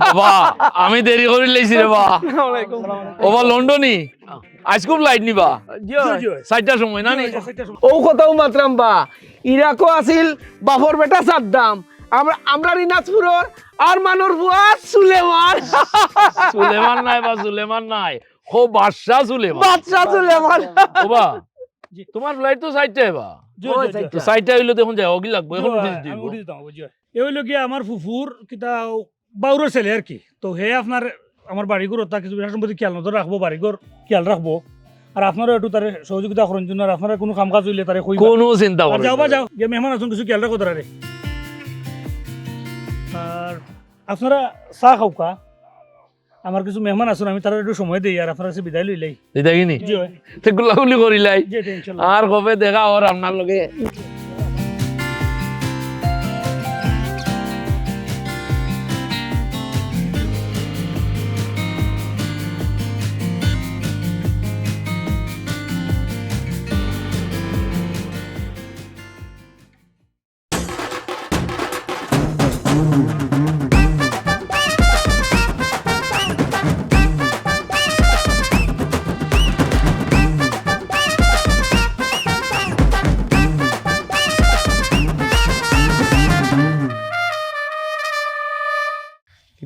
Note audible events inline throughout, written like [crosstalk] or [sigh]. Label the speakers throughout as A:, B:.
A: বাবা আমি দেরি করে লেছি রে বা ওবা লন্ডনই আজ খুব লাইট নিবা? চারটার সময় না
B: ও কথাও মাত্রাম বা। ইরাকও আছিল বাফর বেটা সাদ্দাম। আমরা আমরা রিনাজপুরর আর বুয়া সুলেমান।
A: সুলেমান নাই বা সুলেমান নাই। ও বাদশাহ সুলেমান।
B: বাদশা সুলেমান।
A: ওবা তোমার ফ্লাইট তো চারটা হইলে যাই অগি লাগবো এখন উঠে দিব।
C: এই হইল কি আমার ফুফুর কিতা বাউরের ছেলে আর কি। তো হে আপনার আমার বাড়িঘর ওটা কিছু বিরাট সম্পত্তি খেয়াল নজর রাখব বাড়িঘর খেয়াল রাখব আর আপনারও একটু তারে সহযোগিতা করেন জন্য আর আপনারা কোনো কাম কাজ হইলে তারে
A: কোনো চিন্তা
C: যাও বা যাও যে মেহমান আছেন কিছু খেয়াল রাখো তারে আর। আপনারা চা খাও কা আমার কিছু মেহমান আছেন আমি তারা একটু সময় দিই আর আপনারা কাছে বিদায় লইলাই হয়।
A: তো গুলাগুলি করিলাই। আর কবে দেখা ওর আপনার লগে?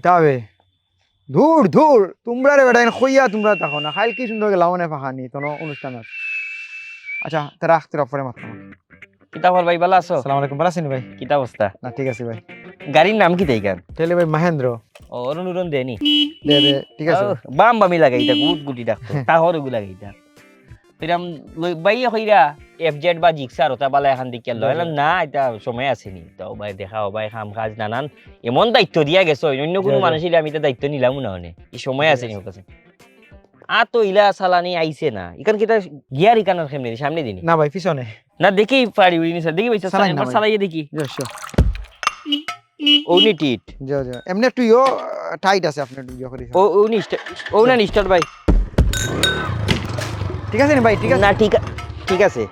D: কিতাবে। ধুর ধুর তোমরা রে বেটা খইয়া তোমরা থাকো না। খাইল কি সুন্দর গেলাম না ফাঁকানি তোনো অনুষ্ঠান আচ্ছা তে রাখ তোরা পরে মাত্র
E: কিতা হল ভাই ভালো আছো?
D: সালাম আলাইকুম ভালো আছেন ভাই?
E: কিতা অবস্থা
D: না ঠিক আছে ভাই।
E: গাড়ির নাম কি তাইকান
D: তাহলে ভাই মহেন্দ্র
E: ও অরুণ দেনি
D: দে দে ঠিক আছে।
E: বাম বামি লাগাইতা গুট গুটি ডাকতো তাহর গু লাগাইতা তিরাম বাই হইরা এফ জেড বা জিক্সার ওটা বালা এখান দিকে লয় না এটা সময় আসেনি তো ভাই দেখা ভাই কাম কাজ নানান। এমন দায়িত্ব দিয়া গেছো অন্য কোনো। মানুষের আমি তো দায়িত্ব নিলাম না মানে এই সময় আসেনি ওর কাছে আ তো ইলা সালানি আইছে না। ইকান কিটা গিয়ার ইকানের সামনে দি, সামনে দিনি
D: না। ভাই পিছনে।
E: না দেখি পারি উইনি স্যার দেখি পাইছো
D: চালাই না
E: একবার দেখি। ওনি টিট।
D: যো যো। এমনি একটু ইও টাইট আছে আপনি একটু ইয়ে করি
E: ও ওনি নিস্টার ভাই।
D: ঠিক আছে নি ভাই? ঠিক আছে।
E: না ঠিক ঠিক আছে।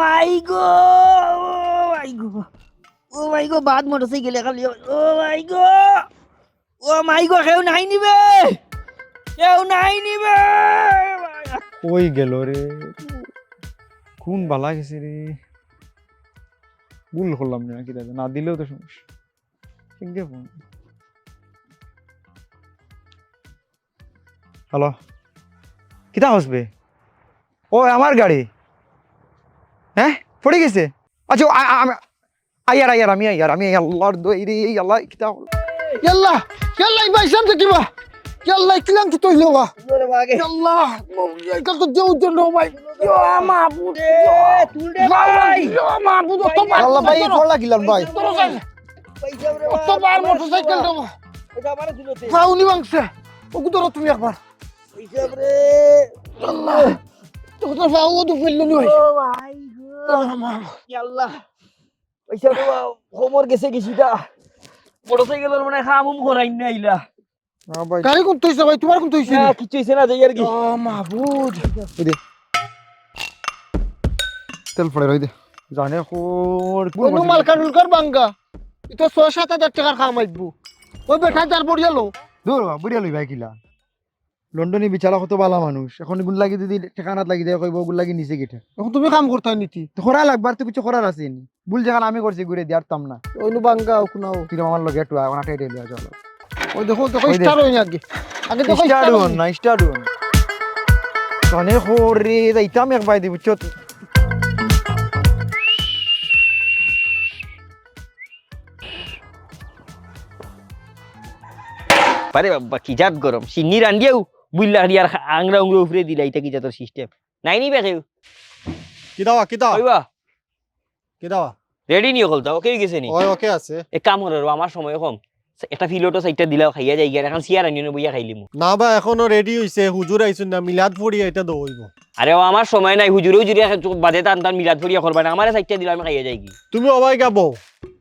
E: মাই গো ও মাই গো ও মাই গো বাদ মোটরসাইকেল খালি ও মাই গো ও মাই গো কেউ নাই নিবে কেউ নাই নিবে,
D: কই গেল রে? কোন বালা গেছে রে? ভুল করলাম না, কি না দিলেও তো সমস্যা। ঠিক ফোন হ্যালো? কিতা হসবে? ও, আমার গাড়ি। হ্যাঁ? পড়ে গেছে? আচ্ছা ও, আ- আ- আমি আইয়ার আমি আল্লাহর দই রে আল্লাহ কিতা হলো?
B: ইয়াল্লা ইয়াল্লা ভাই সামনে কিবা? ইয়াল্লা কিলাম কি তৈলো বা? ইয়াল্লা কাল তো দেউ জন ভাই। ইয়া মাহবুব ভাই। ইয়া মাহবুব তো ভাই।
D: আল্লাহ ভাই পড়লা গিলাম ভাই
B: তো ভাই মোটরসাইকেল দাও ভাই উনি বাংছে ওকে ধরো তুমি একবার। আল্লাহ তো তো ভাই ও তো ফেলল
E: খবর গেছে মোটরসাইকেলের মানে করাই ইলা
D: হ্যাঁ ভাই।
B: গাড়ি কোন তৈছে ভাই? তোমার কোন তৈছে
E: না? কিছু হইছে না যাই আর কি।
B: ও মাহবুব
D: তেল পড়ে রই দে। জানে কোর
B: কোন বাঙ্গা সাত হাজার টাকার খাম আইবো ওই বেটা তার পড়িয়ালো
D: দূর বা বুড়িয়া লই ভাই কিলা লন্ডনে বিচারা কত বালা মানুষ এখন গুণ লাগি যদি ঠিকানাত লাগি দেয় কইব গুণ লাগি নিচে গিটা
B: এখন তুমি কাম করতে নীতি।
D: তো করা লাগবার তো কিছু করার আছে নি। ভুল যেখানে আমি করছি ঘুরে দিয়ারতাম না।
B: ওই বাঙ্গা কুনাও
D: তুই আমার লগে একটু ওখানে টেটে লিয়া চলো
B: ওই দেখো দেখো স্টার হই আগে আগে দেখো স্টার
D: হন না। স্টার্ট হন জানে খোরে যাইতাম এক বাই দিব চত।
E: পারে বাবা কি জাত গরম সিন্নি রান্দিয়াও বুইল্লা হারিয়ার আংরা উংরা উপরে দিলা এটা কি সিস্টেম নাই নি বেকেও
F: কি দাওয়া কি দাওয়া
E: কইবা?
F: কি দাওয়া
E: রেডি নিয়ে কল দাও ওকে গেছে নি?
F: ওই ওকে আছে।
E: এক কাম করো আমার সময় কম। একটা ফিলোটো সাইডটা দিলাও খাইয়া যাই গিয়া এখন সিয়ার আনিও বইয়া খাইলিমু
F: না বা এখনও রেডি হইছে হুজুর আইছুন না মিলাদ পড়ি এটা দৌড়ব
E: আরে ও আমার সময় নাই হুজুরে হুজুরে বাদে টান টান মিলাদ ফরিয়া করবা না আমার সাইডটা দিলাম আমি খাইয়া যাই কি?
F: তুমি অবাই গাবো।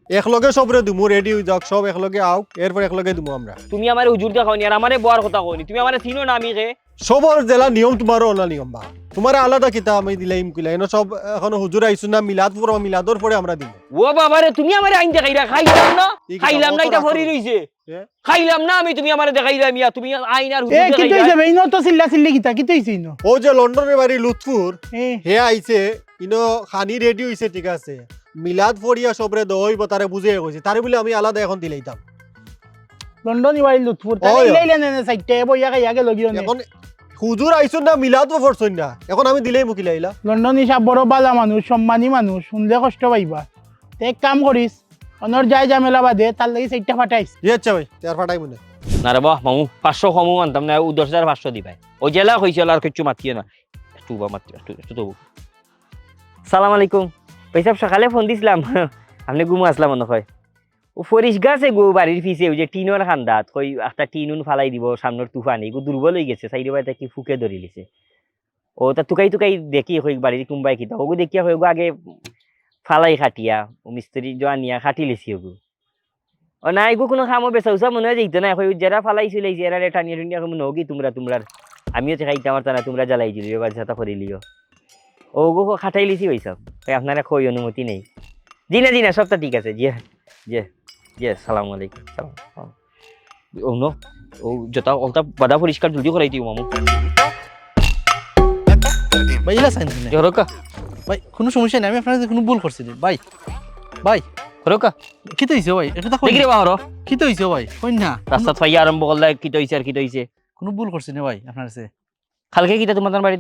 F: একলগে সবরে দিমু রেডি হয়ে যাওক সব একলগে আও এরপর একলগে দিমু আমরা।
E: তুমি আমার হুজুর দেখাওনি আর আমারে বয়ার কথা কওনি। তুমি আমারে চিনো না আমি কে?
F: সবর জেলা নিয়ম তোমারও অনা নিয়ম বা। তোমার আলাদা কিতা আমি দিলাইম কিলা এনে সব এখনও হুজুর আইসু না মিলাদ পড়ো মিলাদর পরে আমরা দিব
E: ও বাবারে তুমি আমারে আইন দেখাইরা খাইলাম না? খাইলাম না এটা। ভরি রইছে। খাইলাম না আমি তুমি আমারে দেখাইরা মিয়া তুমি আইন আর
B: এ
E: হুজুর
B: কি
E: দেখাইরা
B: হইছে ইনো তো চিল্লা চিল্লি কিতা কি হইছে ইনো?
F: ও যে লন্ডনের বাড়ি লুৎফুর
B: এ।
F: হে আইছে ইনো খানি রেডি হইছে ঠিক আছে। মিলাদ ফড়িয়া সবরে দইব তারে বুঝে কইছে। তারে বলে আমি আলাদা এখন দিলাইতাম
B: লন্ডন ইবাই লুৎফুর। তাই ইলাইলে নে নে সাইটে বইয়া খাইয়া গেল গিও নে।
F: এখন হুজুর আইছুন না মিলাদ ফরছুন না। এখন আমি দিলেই মুকিলাইলা
B: লন্ডন হিসাব বড় বালা মানুষ সম্মানী মানুষ শুনলে কষ্ট পাইবা। তে এক কাম করিস অনর যায় ঝামেলা বাদে তার লাগি সাইটটা ফাটাইস
F: জি আচ্ছা ভাই তার ফাটাই মনে।
E: না রে বাহ মামু পাঁচশো কমও আনতাম না ও দশ হাজার পাঁচশো দিবাই। ওই জেলা হয়েছিল আর কিছু মাতিও না একটু বা মাতি একটু একটু তবু সালাম আলাইকুম। পয়সা সকালে ফোন দিছিলাম। [laughs] আপনি গুমো আসলাম মনে হয়। ও ফরিস গাছে গো, বাড়ির পিছে, ওই যে টিনের খান্দাত কই একটা টিনুন ফালাই দিব, সামনের তুফান, এগু দুর্বল হয়ে গেছে, সাইডে বাইতে কি ফুকে ধরি লিছে। ও তা তুকাই তুকাই দেখি হই বাড়ির কুম্বাই কিতা ওগু দেখিয়া হই আগে ফালাই খাটিয়া, ও মিস্ত্রি জোয়ানিয়া খাটি লিছি ওগু। ও না, এগু কোনো খামো বেচা উচা মনে হয় যাইতো না এখন যারা ফালাইছিল এই যারা টানিয়ে টুনিয়া মনে হোক তোমরা তোমরা আমিও তো খাইতাম আর তারা তোমরা জ্বালাইছিল এবার যাতা করে লিও। ও গো খাটাই লিছি ওই সব তাই আপনারা কই অনুমতি নেই। জি না জি না সবটা ঠিক আছে। জি জি জি সালাম আলাইকুম সালাম। ও নো ও জোতা অলতা বাদা পরিষ্কার জলদি করাই দিও মামু।
G: ভাই ইলা সাইন
E: হরকা।
G: ভাই কোনো সমস্যা নাই আমি আপনার সাথে কোনো ভুল করছি নি। ভাই ভাই।
E: হরকা।
G: কি তো হইছে ভাই? এটা তো
E: দেখি রে বাহর।
G: কি তো হইছে ভাই? কই না।
E: রাস্তা ফাইয়া আরম্ভ করলে কি তৈছে আর কি তৈছে
G: কোনো ভুল করছি না ভাই আপনার কাছে।
E: কালকে কিটা তোমাদের বাড়ি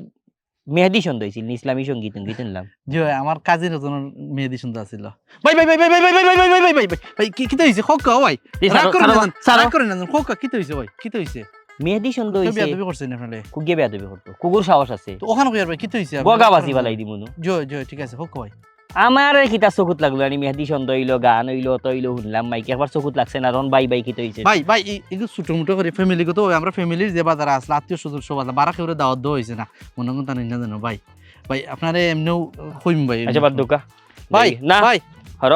E: মেহেদি সন্ধ্যা হয়েছিল ইসলামী সংগীত সংগীত নিলাম
G: জি ভাই আমার কাজিন একজন মেহেদি সুন্দর আছিল ভাই ভাই ভাই ভাই ভাই ভাই ভাই ভাই ভাই ভাই ভাই ভাই ভাই ভাই কি কি তো হইছে ভাই রাগ
E: সারো-
G: না। রাগ করেন না হইছে ভাই কি তো হইছে
E: মেহেদি সন্ধ্যা হইছে
G: বিয়া তুমি করছেন আপনারে
E: কুগে বেয়া দেবে করতো কুকুর সাহস আছে
G: তো ওখানে কইয়ার ভাই কি তো হইছে
E: বগা বাসি বালাই দিব
G: জয় জয় ঠিক আছে হোক ভাই
E: আমার কিতা চকুত লাগল আমি মেহেদি সন্ধ্যা হইল গান হইল তৈলো শুনলাম মাইকে। একবার চকুত লাগছে না রন বাই বাই কিতা হইছে
G: ভাই ভাই এই- এগুলো ছোট মোটো করে ফ্যামিলি তো আমরা ফ্যামিলির যে বাজার আসলে আত্মীয় স্বজন সব আছে বারা খেয়ে দাওয়াত দেওয়া হয়েছে না। মনে করুন তার জানো ভাই। ভাই আপনারে এমনিও কইম ভাই।
E: আচ্ছা বাদ দুকা।
G: ভাই
E: না
G: ভাই।
E: হর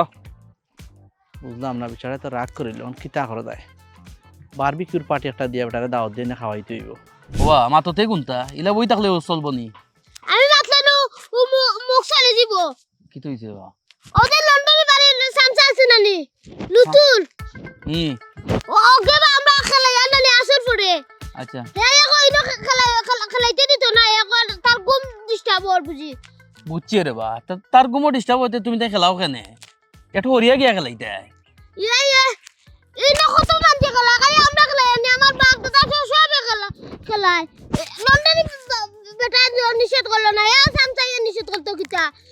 G: বুঝলাম না বিচারে তো রাগ করিল কিতা করে দেয় বারবিকিউর পার্টি একটা দিয়ে বেটারে দাওয়াত দিয়ে না খাওয়াইতে হইব ওয়া মাততে গুনতা ইলা বই থাকলে চলবো নি
H: আমি মাতলানো ও মুখ চলে যাব
G: কি তো হইছে বা
H: ওদের লন্ডনে বাড়ির সামসা আছে নানি লুতুর।
G: হুম
H: ওকে বা আমরা খেলাই নানি আসর পড়ে
G: আচ্ছা।
H: হ্যাঁ এখন ইনো খেলাই খেলাইতে দিত না এখন তার ঘুম ডিস্টার্ব হওয়ার বুঝি।
G: বুঝছি রে বা তার গুমো ডিস্টার্ব হইতে তুমি তাই খেলাও কেনে? এটা হরিয়া গিয়া খেলাইতে।
H: ইয়ে ইয়ে ইনো কত মানতে খেলা খালি আমরা খেলাই আমার বাপ দাদা সব খেলা খেলায়। লন্ডনে বেটা নিষেধ করল না করতো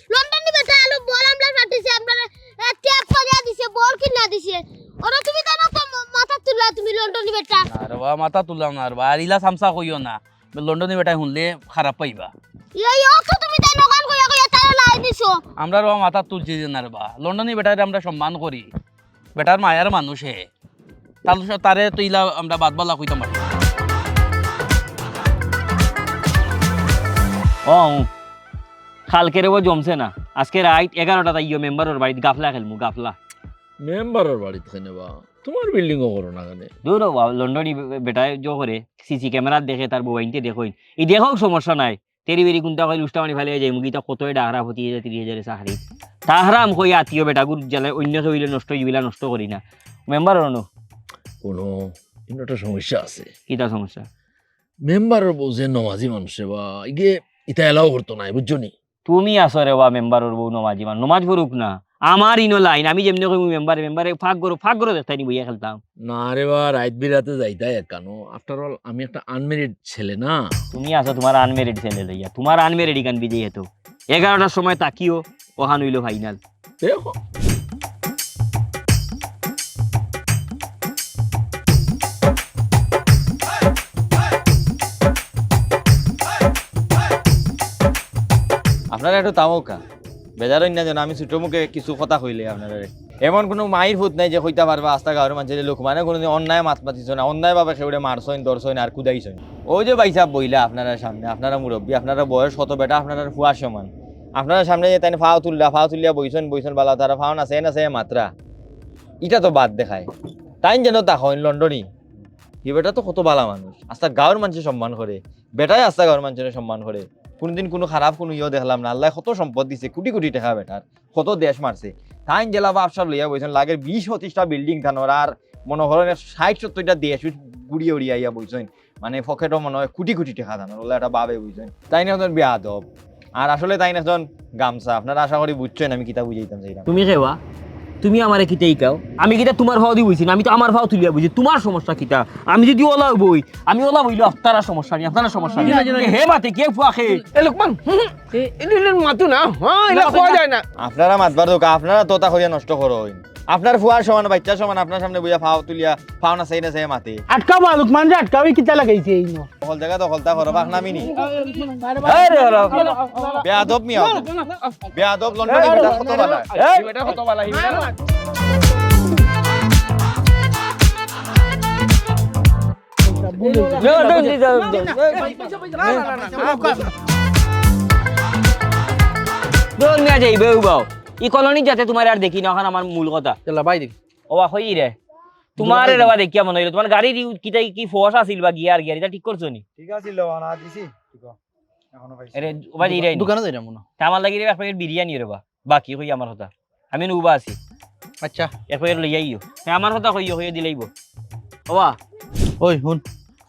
H: লন্ডনে বেটা আলো বল আমরা ফাটিছে আমরা ট্যাপ করে দিছে বল কিনা দিছে। ওরা তুমি ম- মাথা তুলা তুমি লন্ডনে বেটা
G: আর বা মাথা তুললাম না আর বা আর ইলা সামসা কইও না। লন্ডনে বেটাই শুনলে খারাপ পাইবা।
H: ইয়ে ইয়ে তো তুমি জানো কান কইয়া কইয়া তারা লাই দিছো।
G: আমরা র মাথা তুলছি যে না রে বা লন্ডনে বেটারে আমরা সম্মান করি। বেটার মায়ার মানুষ হে। তার তারে তো ইলা আমরা বাদ বালা কইতাম পারি
E: ও কালকে রে ও জমছে না। আজকে রাইট এগারোটা তাই মেম্বারের বাড়িতে গাফলা খেলমু গাফলা।
A: মেম্বারের বাড়িতে খানে বা তোমার বিল্ডিং ও করো না কেন?
E: দূর লন্ডনী বেটায় জো করে। সিসি ক্যামেরা দেখে তার বউয়াইনকে দেখোই ই দেখো সমস্যা নাই। তেরি বেরি কোনটা কই লুষ্টা মানি ফেলে যাই মুগিটা কতই ডাহরা হতি যায় তিরিশ হাজারে চাকরি। তাহারাম কই আত্মীয় বেটা গুর জ্বালে অন্য কেউ নষ্ট হইবিলা নষ্ট করি না। মেম্বার অনু
A: কোনো একটা সমস্যা আছে।
E: কিতা সমস্যা?
A: মেম্বারের বউ যে নমাজি মানুষে বা ইগে ইতা এলাও করতো না বুঝছ নি?
E: তুমি আসো রে বা মেম্বারের বউ নমাজ ইমান। নমাজ পড়ুক না। আমার ইনো লাইন আমি যেমনি কই মেম্বার মেম্বারে ফাঁক করো ফাঁক করো দেখতাই নি বইয়া খেলতাম।
A: না রে বা রাত বিরাতে যাইতাই কেন আফটার অল আমি একটা আনমেরিড ছেলে না।
E: তুমি আসো তোমার আনমেরিড ছেলে লইয়া তোমার আনমেরিড গান বিজয়ী হতো এগারোটার সময় তাকিও ওহান হইল ফাইনাল
A: দেখো।
I: আপনারা একটু তামকা বেজারই না যেন, আমি ছোট মুখে কিছু কথা কইলে আপনারা। এমন কোনো মাইর ফুট নাই যে কইতা পারবা আস্তা গাঁৱৰ মানুষের লোক। মানে কোনো অন্যায় মাত মাতিছ না, অন্যায় ভাবে সেউড়ে মারছইন দর্শইন আর কুদাইছইন ও যে বাইসা বইলা আপনারা সামনে, আপনারা মুরব্বী, আপনারা বয়স কত বেটা, আপনারা ফুয়া সমান। আপনারা সামনে যে তাই ফাও তুললা, ফাও তুলিয়া বইছন বইছন বালা, তারা ফাও না নাচে নাচে মাত্রা। ইটা তো বাদ দেখায়। তাই যেন তা হয় লন্ডনই ই বেটা তো কত বালা মানুষ। আস্তা গাঁৱৰ মানুষে সম্মান করে বেটাই আস্তা গাঁৱৰ মানুষের সম্মান করে কোনোদিন কোনো খারাপ কোনো ইয়ে দেখলাম না। আল্লাহ কত সম্পদ দিছে, কোটি কোটি টাকা বেটার, কত দেশ মারছে। তাই জেলা ব্যবসা লইয়া বইছেন, লাগের বিশ পঁচিশটা বিল্ডিং থানোর আর মনে করেন ষাট সত্তরটা দেশ গুড়িয়ে উড়িয়ে ইয়া বইছেন। মানে পকেটও মনে হয় কোটি কোটি টাকা থানোর ওলা একটা বাবে বুঝছেন তাই না বেয়া দব আর আসলে তাই না গামছা। আপনারা আশা করি বুঝছেন, আমি কিতা বুঝাইতাম সেইটা
E: তুমি কেবা তুমি আমারে কিতা ইকাও? আমি কিতা তোমার ভাও দি বুঝছি না আমি তো আমার ভাও তুলিয়া বুঝি। তোমার সমস্যা কিতা আমি যদি ওলা বই আমি ওলা বইলো আপনারা সমস্যা নেই আপনারা সমস্যা নেই। হে মাতে কে ফুয়া খে?
B: এ লোকমান মাতো না হ্যাঁ যায় না।
I: আপনারা মাতবার দোকা আপনারা তোতা করিয়া নষ্ট করো। আপনার ফুয়ার সমান বাচ্চা সমান আপনার সামনে বইয়া ফাও তুলিয়া ফাও না চাই না চাই মাতে।
B: আটকাবা লোকমান যে আটকাবি কিতা লাগাইছে এই নো?
I: দখল জায়গা দখলতা করো বাক নামিনি।
E: আরে
I: বেয়াদব মিয়া বেয়াদব লন্ডনে বেটা কত বালা
B: এটা কত বালা
E: মিয়া যাইবে উবাও ই কলোনি যাতে তোমার আর দেখি না আমার মূল কথা।
G: চলা বাই দেখি
E: ও হই রে। তোমার রেবা দেখিয়া মনে হইল তোমার গাড়ির ইউ- কিটা কি ফোর্স আছিল বা গিয়ার গিয়ার এটা ঠিক করছ নি?
D: ঠিক আছে না দিছি।
E: আরে ওবা দিরাই
G: দোকানে যাই না মনে।
E: আমার লাগি রে এক প্যাকেট বিরিয়ানি রেবা বাকি হই আমার কথা। আমি নুবা আছি।
G: আচ্ছা।
E: এক প্যাকেট লই আইও। হ্যাঁ আমার কথা হইও হইও দিলাইব ওবা
G: ওই শুন।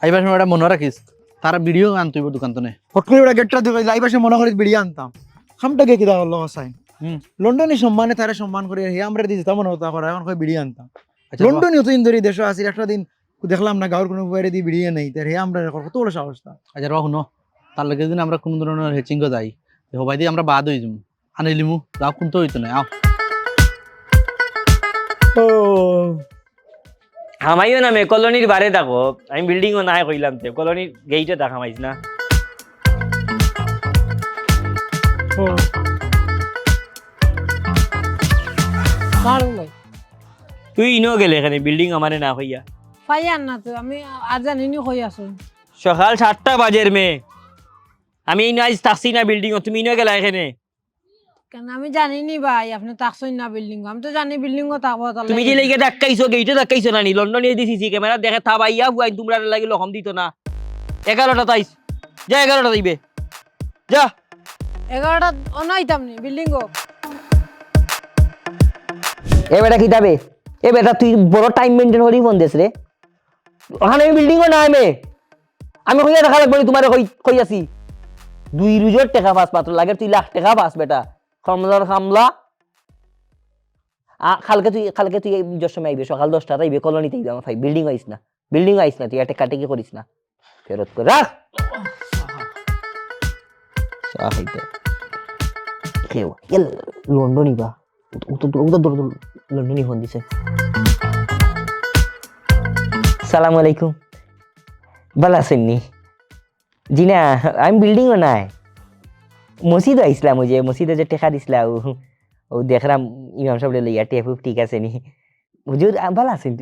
G: আইবার সময় এটা মনে রাখিস তারা ভিডিও আনতইব দোকান তো নে
D: করে ওটা গেটটা দিবে লাইভ আসে মনে করি বিড়ি আনতাম। কিদা হলো সাই
G: হুম।
D: লন্ডনে সম্মানে তারা সম্মান করে হে আমরা দিছি তেমন হতা করা এখন কই বিড়ি আনতাম।
G: আচ্ছা
D: লন্ডনে অতদিন ধরে দেশ আছে একটা দিন দেখলাম না গাঁর কোনো বাইরে দিয়ে বিড়িয়ে নেই তার হে আমরা কত বড় সাহসটা
G: আচ্ছা র শুনো তার লগে যদি আমরা কোনো ধরনের হেচিংও যাই হবাই দিয়ে আমরা বাদ হয়ে যাব। আনিলিমু যাও কোনটো হইতো না আও।
E: হামাইও না মে কলোনির বারে থাকো আমি বিল্ডিংও নাই কইলাম তে কলোনির গেইটে থাকা মাইছ না। তুই ইনো গেলে এখানে বিল্ডিং আমারে না হইয়া।
J: পাইয়ান না তো আমি আর জানিনি কই আছো।
E: সকাল সাতটা বাজের মে আমি ইনো আজ থাকছি না বিল্ডিং তুমি ইনো গেলা এখানে?
J: কেন? আমি জানিনি ভাই আপনি তাকছই না বিল্ডিং আমি তো জানি বিল্ডিং ও থাকব তাহলে
E: তুমি যে লেগে ধাক্কাইছো গেইটে ধাক্কাইছো না নি? লন্ডনে দি সিসি ক্যামেরা দেখে থাবাইয়া বুয়াই তোমরা লাগি লকম দিত না। এগারোটা তাইস। যা এগারোটা দিবে। যা।
J: এগারোটা অনাইতাম নি বিল্ডিং ও
E: এ বেটা কিতাবে এ বেটা তুই বড় টাইম মেনটেন করি ফোন দেস রে? ওখানে বিল্ডিংও নাই মে। আমি কইয়া দেখা লাগবে নি তোমারে কই কই আছি? দুই রুজোর টাকা পাস পাত্র লাগে তুই লাখ টাকা পাস বেটা। খামলার খামলা। কালকে তুই কালকে তুই যশ সময় আইবে, সকাল দশটা আইবে, কলোনিতে আইবে আমার ভাই। বিল্ডিং আইস না। বিল্ডিং আইস না তুই, একটা কাটিকি করিস না। ফেরত করে, রাখ। লন্ডনই বা ও তো ও তো লন্ডনই ফোন দিছে। সালাম আলাইকুম। ভালো আছেন নি? জি না আমি বিল্ডিংও নাই। মসজিদ আইসলাম ওই যে, মসজিদে যে টেকা দিছিলা, ও ও দেখলাম ইমাম সাহেব লইয়া টেপ ঠিক আছে নি। হুজুর ভালো আছেন?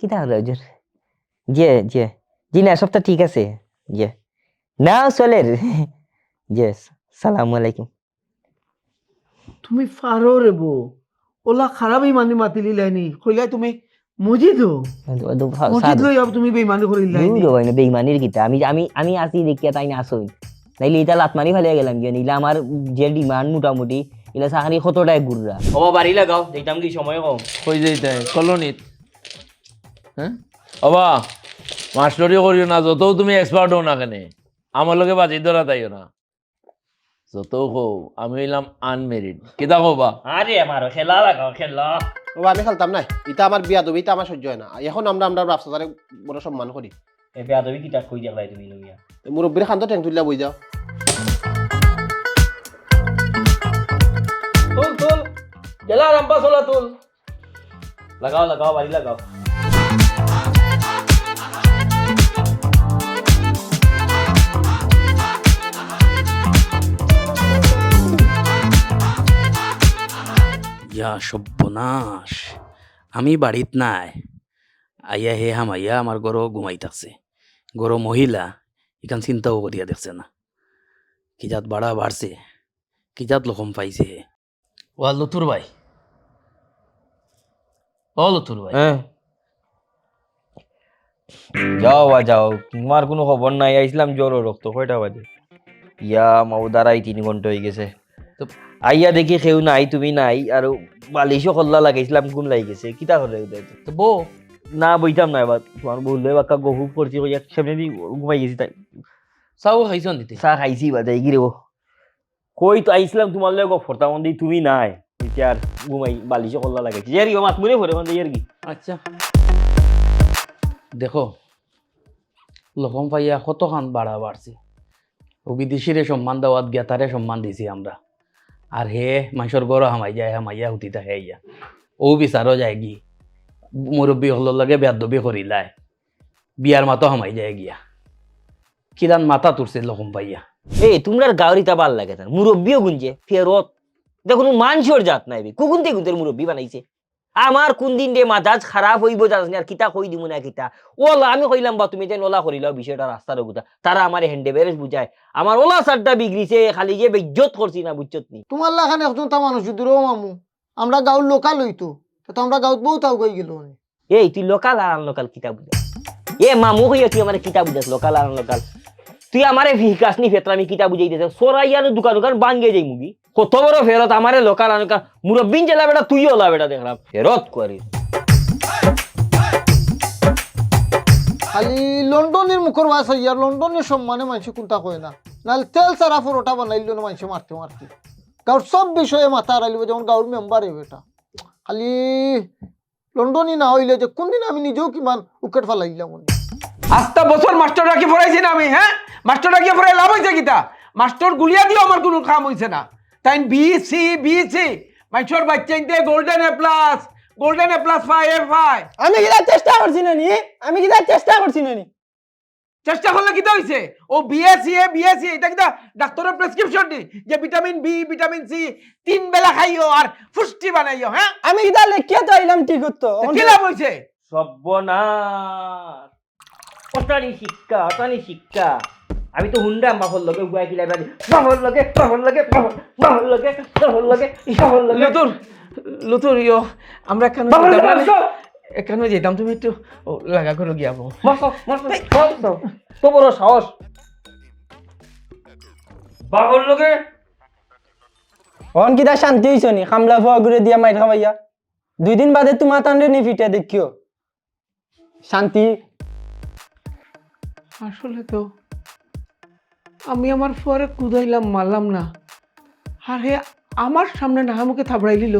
E: কিতা হলো হুজুর? জি জি। জি না সবটা ঠিক আছে? জি। না চলের জি, সালাম আলাইকুম।
B: তুমি ফারো রে বো ওলা খারাপ ইমানি মাতিলি লাইনি কইলাই তুমি মজিদ। মজিদ লই আব তুমি বেইমানি করিল লাইনি
E: দূর হয় না বেইমানির গীতা। আমি আমি আমি আসি দেখিয়া তাই না আসই নাইলে এটা লাতমারি ফেলে গেলাম গিয়ে নিলে আমার যে ডিমান্ড মোটামুটি এলা সাহানি কতটাই গুররা ও বাড়ি লাগাও দেখতাম কি সময় কম
A: কই যাইতে কলোনিত। হ্যাঁ অবা মাস্টরি করিও না যত তুমি এক্সপার্ট হও না কেনে। আমার লগে বাজি ধরা তাইও না। যত কো আমি হইলাম আনমেরিড কিতা কবা
E: আরে আমার খেলা লাগাও খেলা।
K: ও আমি খেলতাম নাই এটা আমার বিয়া দেবো এটা আমার সহ্য হয় না। এখন আমরা আমরা ব্যবসাদারে বড় সম্মান করি।
E: এ বেয়াদবি কিতা কই দেখলাই তুমি লইয়া?
K: মুরব্বীর খান্ত টেং তুলিয়া বই যাও।
A: তুল তুল। গেলা রাম্পা চলা তুল।
E: লাগাও লাগাও বাড়ি লাগাও।
G: ইয়া সর্বনাশ আমি বাড়িত নাই। আইয়া হে হাম হামাইয়া আমার গরো ঘুমাইতাছে গরো মহিলা এখান চিন্তাও করিয়া দেখছে না। কি কিজাত বাড়া বাড়ছে কিজাত লকম পাইছে। হে ওয়া লতুর ভাই।
L: ও লতুর ভাই।
E: হ্যাঁ যাও বা যাও। তোমার কোনো খবর নাই। আইছিলাম জ্বর ও রক্ত কয়টা বাজে? ইয়া মাও দাঁড়াই তিন ঘণ্টা হয়ে গেছে। তো আইয়া দেখি কেউ নাই তুমি নাই আর বালিশও খল্লা লাগাইছিলাম ঘুম লাগি গেছে কিতা করে
L: তো বউ
E: না বইতাম না এবার তোমার বললে বাক্কা গহু করছি কইয়া সামনে ঘুমাই গেছি তাই।
L: চাও খাইছন দিতে?
E: চা খাইছি বা যাই গিরে কই তো আইছিলাম তোমার লগে গপ ফরতাম দি তুমি নাই। এতিয়া আর ঘুমাই বালিশও খল্লা লাগাইছি ইয়ার কি মাত মনে পড়ে মানে ইয়ার কি?
M: আচ্ছা। দেখো লকম পাইয়া কতখান বাড়া বাড়ছে ও বিদেশিরে সম্মান দেওয়াত জ্ঞাতারে সম্মান দিছি আমরা। আর হে মানুষের গরো হামাই যায়, হামাইয়া হুতি থাকে ইয়া। ও বিচারও যায় গি। মুরব্বী হল লাগে বেদবি করিলায় বিয়ার মাতো হামাই যায় গিয়া। কিরান মাথা তুরছে লকম পাইয়া
E: এই তোমরা গাওরিতা ভালো লাগে তার মুরব্বীও গুঞ্জে ফেরত দেখুন মানুষের জাত নাই কুকুন্তে কুকুনতে মুরব্বি বানাইছে। আমার কোন দিন দে মাজাজ খারাপ হইব জানি আর কিতা কই দিব না কিতা? ওলা আমি কইলাম বা তুমি যেন ওলা করিলাও বিষয়টা রাস্তার গুতা তারা আমার হ্যান্ডে বেরেস বুঝায়। আমার ওলা সারটা বিগড়িছে খালি যে বেজ্জত করছি না বুঝছত নি?
B: তোমার লাখানে একজন তা মানুষ দূরেও মামু। আমরা গাঁর লোকাল হইতো তো আমরা গাঁত বউ তাও গই গেল
E: এই তুই লোকাল আর লোকাল কিতা বুঝা এ মামু হইয়া তুই আমার কিতা বুঝাস লোকাল আর লোকাল তুই আমারে ভিকাস নি ফেতরা আমি কিতা বুঝাই দিতে সরাইয়ার দোকান দোকান বাঙ্গে যাই মুগি কত বড় ফেরত আমারে লোকাল লোকাল মুরব্বিন জেলা বেটা তুই ওলা বেটা দেখলাম। ফেরত করি।
B: খালি লন্ডনের মুখর বাস হইয়া লন্ডনের সম্মানে মানুষ কোনটা কয় না? নাহলে তেল সারা পরোটা বানাইল না মানুষ মারতে মারতে। গাঁর সব বিষয়ে মাথা হারাইলিব যেমন গাঁর মেম্বার এটা খালি লন্ডনই না হইলে যে কোনদিন আমি নিজেও কিমান উকেট ফেলাইলাম
N: আস্তা বছর মাস্টার রাখি পড়াইছি না আমি হ্যাঁ? মাস্টার রাখি পড়াই লাভ হয়েছে কিতা? মাস্টার গুলিয়া দিও আমার কোনো কাম হয়েছে না। তাই বি সি বি সি মাইসর বাচ্চা ইনতে golden A plus golden A plus phi A ফাই
B: আমি চেষ্টা করছি না নি আমি কিনা চেষ্টা করছি না নি
N: চেষ্টা করলে কিতা হইছে? ও বিএসসি এ বিএসসি এটা কিতা ডাক্তারের প্রেসক্রিপশন দি যে ভিটামিন বি ভিটামিন সি তিন বেলা খাইও আর পুষ্টি বানাইও হ্যাঁ?
B: আমি কিনা লেখিয়া তো আইলাম ঠিক হতো
N: কি লাভ হইছে?
E: সর্বনাশ। অটানি শিক্ষা অটানি শিক্ষা। আমি তো হুন্ডা বাহর লগে গুয়াই কিলাই বাদি বাহর লগে বাহর লগে বাহর লগে বাহর লগে বাহর লগে
N: লুতুর লুতুর ইয়ো আমরা কেন
E: লগে আসো।
N: যেতাম তুমি একটু ও, লাগা করে গিয়াব
E: মাসো মাসো মাসো তো বড় সাহস। বাহর লগে
B: অন কিতা শান্তি হইছ নি খামলা ফুয়া ঘুরে দিয়া মাইর খাবাইয়া দুই দিন বাদে তোমার তান্ডে নি ফিটে দেখিও। শান্তি।
N: আসলে তো আমি আমার পরে কুদাইলাম, মারলাম না। আর হে, আমার সামনে না মুখে থাবড়াই দিল।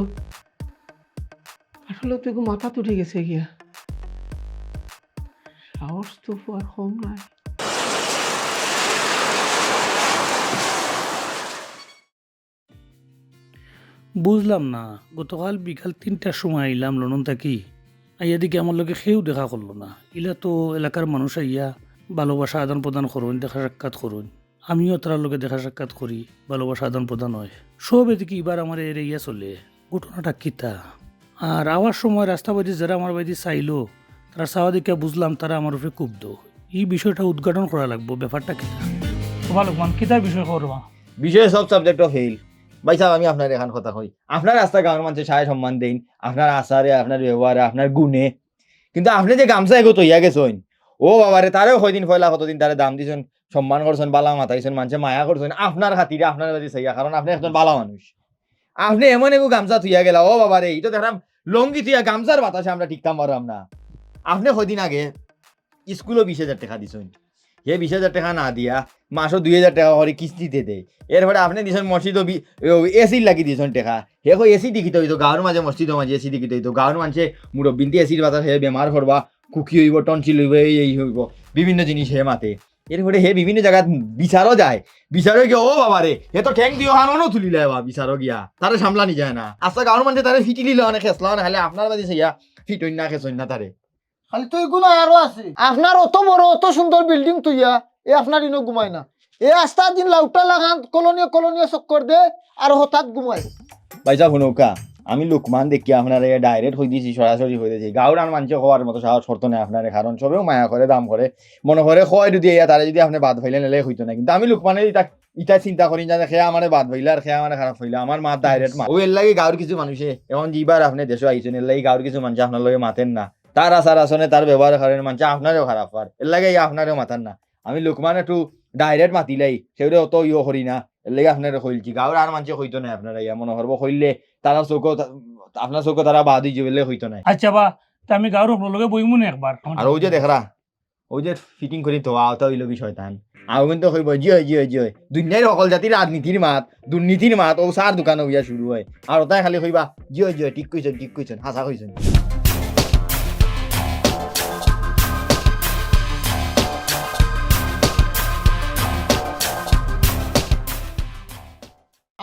N: আসলে তো একটু মাথা তুটে গেছে গিয়া। সাহস তো আর কম নাই।
O: বুঝলাম না, গতকাল বিকাল তিনটার সময় আইলাম লন্ডন থাকি আইয়া দিকে আমার লগে সেও দেখা করল না। ইলা তো এলাকার মানুষ আইয়া ভালোবাসা আদান প্রদান করুন, দেখা সাক্ষাৎ করুন। আমিও তার লোকে দেখা সাক্ষাৎ করি, ভালোবাসা আদান প্রদান হয়। সব এদিকে এবার আমার এরিয়া চলে। ঘটনাটা কিতা আর আওয়ার সময় রাস্তা বাড়ি যারা আমার বাড়ি চাইলো, তারা চাওয়া দেখে বুঝলাম তারা আমার উপরে ক্ষুব্ধ। এই বিষয়টা উদ্ঘাটন করা লাগবো, ব্যাপারটা কিতা ভালো মান কিতার বিষয় করবা
I: বিষয়ে সব সাবজেক্ট ফেল ভাই সাহেব, আমি আপনার এখান কথা কই। আপনার রাস্তা গাঁয়ের মানুষের সায় সম্মান দেন আপনার আচারে, আপনার ব্যবহারে, আপনার গুণে। কিন্তু আপনি যে গামছা এগো তৈয়া গেছেন, ও বাবারে, তারেও কয়দিন ফয়লা কতদিন তারে দাম দিছেন? সম্মান করছেন, বালা মাতাইছেন, মানুষে মায়া করছেন, আপনার খাতিরে আপনার বাড়ি চাইয়া, কারণ আপনি একজন বালা মানুষ। আপনি এমন এগো গামছা থুইয়া গেলা, ও বাবারে এই তো দেখলাম, লঙ্গি থুইয়া গামছার বাতাসে আমরা টিকতাম পারলাম না। আপনি কদিন আগে স্কুলও বিশ হাজার টাকা দিছেন। সে বিশ হাজার টাকা না দিয়া মাসও দুই হাজার টাকা করে কিস্তিতে দেয় এরপরে আপনি দিছেন মসজিদও এসি লাগি দিয়েছেন টেকা। হে এসি দিকিতে হইতো গাঁৱৰ মাঝে মসজিদৰ মাঝে এসি দিকিতে হইতো গাঁৱৰ মানুষে মুরব্বিনটি এসির বাতাস হে বেমার করবা কুকি হইব, টনচিল হইব, এই হইব, বিভিন্ন জিনিস হে মাতে। এরপরে হে বিভিন্ন জায়গাত বিচারও যায়। বিচারও গিয়ে ও বাবা রে হে তো ঠেং দিও হানো তুলিলে বা বিচারও গিয়া। তারে সামলানি যায় না। আচ্ছা গাঁৱৰ মানুহে তারে ফিটি লিলে অনেক খেসলাও না খালি আপনার বাদি চাইয়া ফিটইন না খেসইন না তারে
B: খালি তো এগুলো আরও আছে। আপনার অত বড় অত সুন্দর বিল্ডিং তুইয়া এ আপনার ইনো ঘুমাই না। এ আস্তা দিন লাউটা লাগান কলোনিয়া কলোনিয়া চক্কর দে আর হঠাৎ ঘুমাই
I: বাইজা শুনৌকা। আমি লুকমান দেখি আপনার ডাইরেক্ট হয়ে দিয়েছি, সরাসরি হয়ে দিয়েছি। গাউরান মানুষ হওয়ার মতো সাহস করতো না আপনার, কারণ সবেও মায়া করে, দাম করে। মনে করে হয় যদি ইয়া তারা যদি আপনি বাদ ফাইলে নিলে হইতো না। কিন্তু আমি লুকমানের ইটা ইটা চিন্তা করি যে খেয়া আমার বাদ ফাইলে আর খেয়া আমার খারাপ হইলে আমার মা ডাইরেক্ট মা ও, এর লাগে গাঁর কিছু মানুষে, এখন যিবার আপনি দেশে আইছেন এর লাগে গাঁর কিছু মানুষ আপনার লগে মাতেন না। তার আচার আসনে তার ব্যবহার কারণে মানুষ আপনারও খারাপ আর এর লাগে আপনারও মাতান না। আমি লুকমান একটু ডাইরেক্ট মাতিলাই। সেগুলো অত ইয়ে করি না। লাগে আপনার কইলছি গাঁর আর মানুষ হইতো না আপনারা ইয়া। মনে করব কইলে তারা চৌক আপনার চৌক তারা বাদ দিয়ে যাবে হইতো না
C: আচ্ছা বা তা আমি গাঁর লগে বইমু না একবার
I: আর ওই যে দেখরা ওই যে ফিটিং করি তো আওতা হইল বিষয় তান আও কিন্তু কইব জিয় জিয় জিয়। দুনিয়ার সকল জাতির রাজনীতির মাত দুর্নীতির মাত ও সার দোকানে হইয়া শুরু হয়। আর ওটাই খালি কইবা জিয় জিয় ঠিক কইছেন ঠিক কইছেন হাসা কইছেন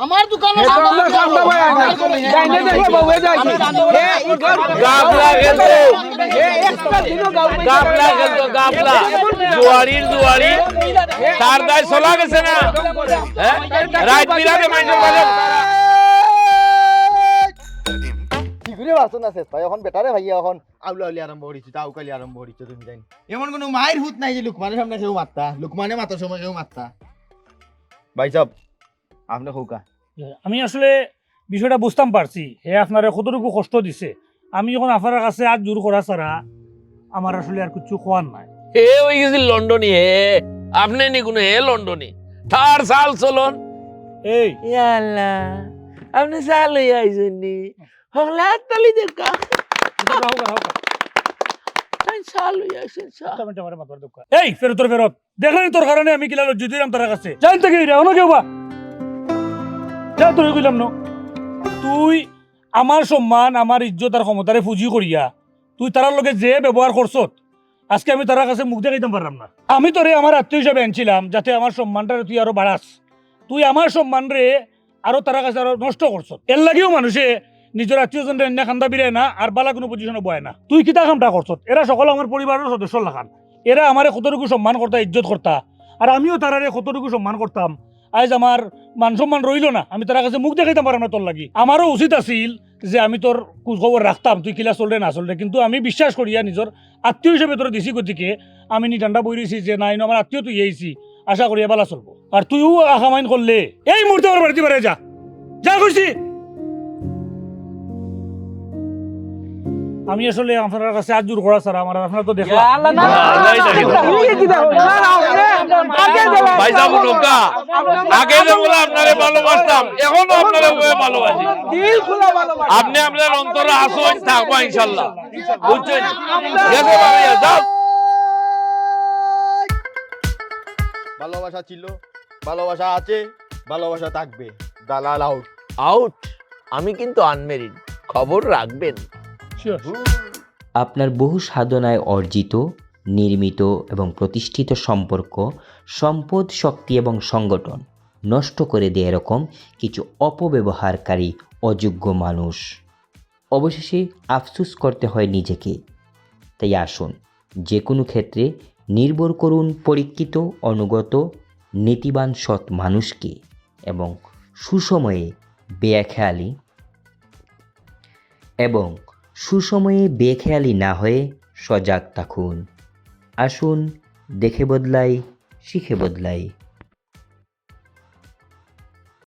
B: আমার দোকানে
N: হে তো ভাই আইনা। যাইনে দেখলে বউ যাইছে। হে,
A: গাবলা গেলতো
N: হে, একটা দিনও গাঁও পাইছে না।
A: গাবলা গেলতো গাবলা জুয়ারির জুয়ারি। তার দায় চলা গেছে না? হ্যাঁ? রাত বিরাতে মানুষের বাজে।
I: ঠিকরে পারছ না ভাই এখন বেটারে ভাইয়া এখন। আউলা আউলি আরম্ভ করিছো তাও কালি আরম্ভ করিছো তুমি জানি। এমন কোনো মায়ের হুত নাই যে লুকমানের সামনে কেউ মারতা। লুকমানে মাতার সময় কেউ মারতা। ভাই সব আপনি কৌকা
C: আমি আসলে বিষয়টা বুঝতাম পারছি। হে আপনারা কতটুকু কষ্ট দিছে। আমি যখন আপনার কাছে আজ জোর করা ছাড়া আমার আসলে আর কিছু খোয়ার নাই।
A: হে ওই গেছিল লন্ডনী হে আপনি নি কোনো হে লন্ডনী। তার সাল চলন।
C: এই।
A: ইয়াল্লা আপনি সাল হয়ে আইছেন নি। হগলা তালি দেখা
C: এই ফেরত ফেরত। দেখলেন তোর কারণে আমি কিলা লজ্জিত তার কাছে। জান থেকে রে অন্য কেউ বা। যা তুই কইলাম ন। তুই আমার সম্মান, আমার ইজ্জত আর ক্ষমতারে পুঁজি করিয়া তুই তার লগে যে ব্যবহার করছত, আজকে আমি তার কাছে মুখ দেখাইতে পারলাম না। আমি তোরে আমার আত্মীয় হিসাবে আনছিলাম যাতে আমার সম্মানটা তুই আরও বাড়াস। তুই আমার সম্মান রে আরও তার কাছে আরও নষ্ট করছ এর লাগেও মানুষে নিজের আত্মীয় জন এনে খান্দা বিরে না আর বালা কোনো পজিশনে বয় না। তুই কিতা কামটা করছ এরা সকল আমার পরিবারের সদস্য লাখান। এরা আমারে কতটুকু সম্মান করতা, ইজ্জত করতা, আর আমিও তারারে কতটুকু সম্মান করতাম আজ আমার মান সম্মান রইল না। আমি তার কাছে মুখ দেখাইতে পারলাম না তোর লাগি। আমারও উচিত আছিল যে আমি তোর খবর রাখতাম, তুই কিলা চলরে না চলরে কিন্তু আমি বিশ্বাস করিয়া নিজের আত্মীয় হিসেবে তোর দিছি গতিকে আমি নি ঠান্ডা বই রয়েছি যে নাই আমার আত্মীয়, তুই এইছি। আশা করি এবালা চলবো। আর তুইও আশা মাইন করলে, এই মুহূর্তে আমার বাড়িতে বেড়ে যা। যা কইছি। আমি আসলে আপনার কাছে আজ জোর করা ছাড়া আমার আপনারা তো দেখলাম
A: আগে যে বলে আপনারে ভালোবাসতাম এখনও আপনারে ভালোবাসি
N: ভালোবাসা।
A: আপনি আপনার অন্তরে আসুন থাকব ইনশাল্লাহ বুঝছেন
I: ভালোবাসা ছিল ভালোবাসা আছে ভালোবাসা থাকবে দালাল আউট
A: আউট আমি কিন্তু আনমেরিড খবর রাখবেন
P: আপনার বহু সাধনায় অর্জিত, নির্মিত এবং প্রতিষ্ঠিত সম্পর্ক, সম্পদ, শক্তি এবং সংগঠন নষ্ট করে দেয় এরকম কিছু অপব্যবহারকারী অযোগ্য মানুষ। অবশেষে আফসুস করতে হয় নিজেকে। তাই আসুন যে কোনো ক্ষেত্রে নির্ভর করুন পরীক্ষিত, অনুগত, নীতিবান সৎ মানুষকে এবং সুসময়ে বেখেয়ালি এবং সুসময়ে বেখেয়ালি না হয়ে সজাগ থাকুন। আসুন দেখে বদলাই শিখে বদলাই।